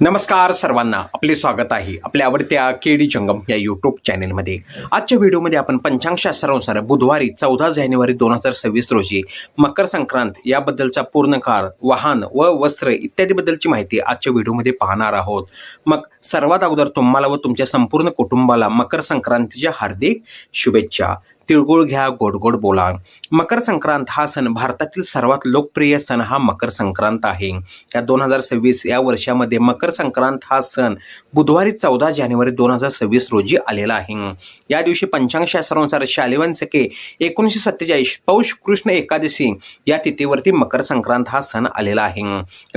नमस्कार सर्वांना आपले स्वागत आहे आपल्या आवडत्या केडी जंगम या यूट्यूब चॅनेलमध्ये आजच्या व्हिडिओमध्ये आपण पंचांगशास्त्रानुसार बुधवारी चौदा जानेवारी दोन हजार सव्वीस रोजी मकर संक्रांत याबद्दलचा पूर्णकार वाहन व वस्त्र इत्यादीबद्दलची माहिती आजच्या व्हिडिओमध्ये पाहणार आहोत. मग सर्वात अगोदर तुम्हाला व तुमच्या संपूर्ण कुटुंबाला मकर संक्रांतीच्या हार्दिक शुभेच्छा. तिळगुळ घ्या गोड गोड बोला. मकर संक्रांत हा सण भारतातील सर्वात लोकप्रिय सण हा मकर संक्रांत आहे. या दोन हजार सव्वीस या वर्षामध्ये मकर संक्रांत हा सण बुधवारी चौदा जानेवारी दोन हजार सव्वीस रोजी आलेला आहे. या दिवशी पंचांगशास्त्रानुसार शालिवान सके एकोणीसशे सत्तेचाळीस पौष कृष्ण एकादशी या तिथीवरती मकर संक्रांत हा सण आलेला आहे.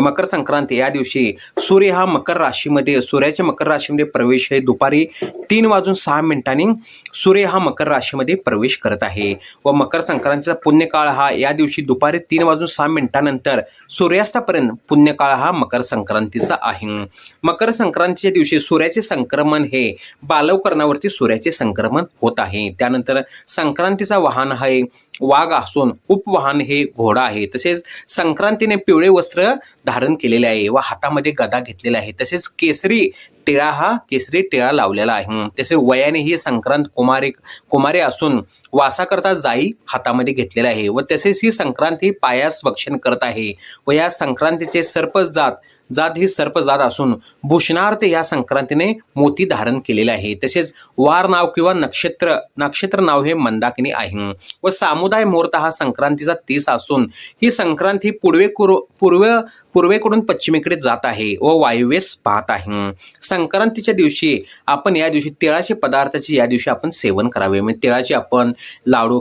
मकर संक्रांत या दिवशी सूर्य हा मकर राशीमध्ये सूर्याच्या मकर राशीमध्ये प्रवेश हे दुपारी तीन वाजून सहा मिनिटांनी सूर्य हा मकर राशीमध्ये प्रवेश करत आहे. व मकर संक्रांतीचा पुण्यकाळ हा या दिवशी दुपारी तीन वाजून सहा मिनिटानंतर सूर्यास्तापर्यंत पुण्यकाळ हा मकर संक्रांतीचा आहे. मकर संक्रांतीच्या दिवशी सूर्याचे संक्रमण हे बालवकरणावरती सूर्याचे संक्रमण होत आहे. त्यानंतर संक्रांतीचा वाहन आहे. वाघ असून उपवाहन हे घोडा आहे. तसेच संक्रांतीने पिवळे वस्त्र धारण केलेले आहे व हातामध्ये गदा घेतलेला आहे तसेच केसरी टिळा हा केसरी टिळा लावलेला आहे. तसे वयाने ही संक्रांत कुमारी कुमारी असून वासाकरता जाई हातामध्ये घेतलेला आहे व तसेच ही संक्रांत ही पायास भक्षण करत आहे व या संक्रांतीचे सर्प जात जात ही सर्प जात असून भूषणार्थ या संक्रांतीने मोती धारण केलेले आहे. तसेच वार नाव किंवा नक्षत्र नक्षत्र नाव हे मंदाकिनी आहे. व सामुदाय मुहूर्त हा संक्रांतीचा तीस असून ही संक्रांत ही पूर्वे पूर्व पूर्वेकडून पश्चिमेकडे जात आहे व वायव्येस पाहत आहे. संक्रांतीच्या दिवशी आपण या दिवशी तिळाचे पदार्थाचे या दिवशी आपण सेवन करावे. म्हणजे तिळाचे आपण लाडू